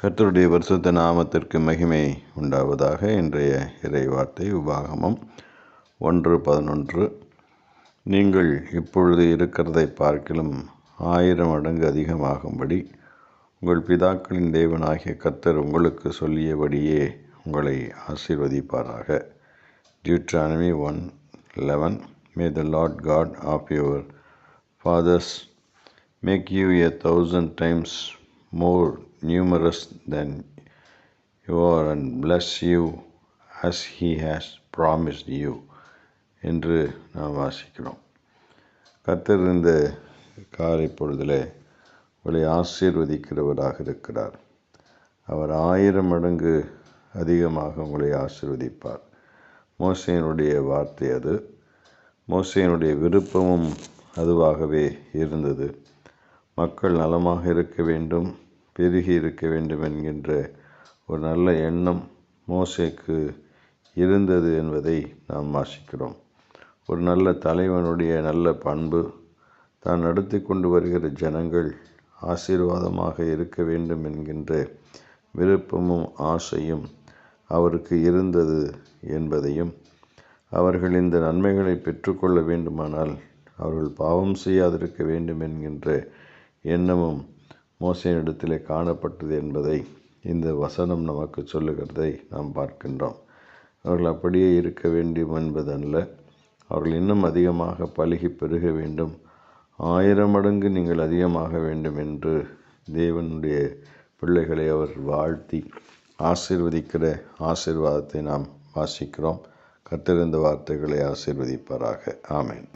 கர்த்தருடைய பரிசுத்த நாமத்திற்கு மகிமை உண்டாவதாக இன்றைய இறைவார்த்தை உபாகமம் ஒன்று பதினொன்று. நீங்கள் இப்பொழுது இருக்கிறதை பார்க்கிலும் ஆயிரம் மடங்கு அதிகமாகும்படி உங்கள் பிதாக்களின் தேவனாகிய கர்த்தர் உங்களுக்கு சொல்லியபடியே உங்களை ஆசீர்வதிப்பாராக. Deuteronomy one eleven may the Lord God of your fathers make you a thousand times more numerous than you are and bless you as he has promised you என்று நாம் வாசிக்கிறோம். கத்திருந்த இந்த காலை பொழுதில் உங்களை ஆசீர்வதிக்கிறவராக இருக்கிறார். அவர் ஆயிரம் மடங்கு அதிகமாக உங்களை ஆசீர்வதிப்பார். மோசையினுடைய வார்த்தை அது. மோசையினுடைய விருப்பமும் அதுவாகவே இருந்தது. மக்கள் நலமாக இருக்க வேண்டும். பெருகி இருக்க வேண்டும் என்கின்ற ஒரு நல்ல எண்ணம் மோசேக்கு இருந்தது என்பதை நாம் வாசிக்கிறோம் ஒரு நல்ல தலைவனுடைய நல்ல பண்பு தான் நடத்தி கொண்டு வருகிற ஜனங்கள் ஆசீர்வாதமாக இருக்க வேண்டும் என்கின்ற விருப்பமும் ஆசையும் அவருக்கு இருந்தது என்பதையும் அவர்கள் இந்த நன்மைகளை பெற்றுக்கொள்ள வேண்டுமானால் அவர்கள் பாவம் செய்யாதிருக்க வேண்டும் என்கின்ற எண்ணமும் மோசையினிடத்திலே காணப்பட்டது என்பதை இந்த வசனம் நமக்கு சொல்லுகிறதை நாம் பார்க்கின்றோம். அவர்கள் அப்படியே இருக்க வேண்டும் என்பதல்ல. அவர்கள் இன்னும் அதிகமாக பழகி பெருக வேண்டும். ஆயிரம் மடங்கு நீங்கள் அதிகமாக வேண்டும் என்று தேவனுடைய பிள்ளைகளை அவர் வாழ்த்தி ஆசிர்வதிக்கிற ஆசீர்வாதத்தை நாம் வாசிக்கிறோம். கத்திருந்த வார்த்தைகளை ஆசீர்வதிப்பாராக. ஆமேன்.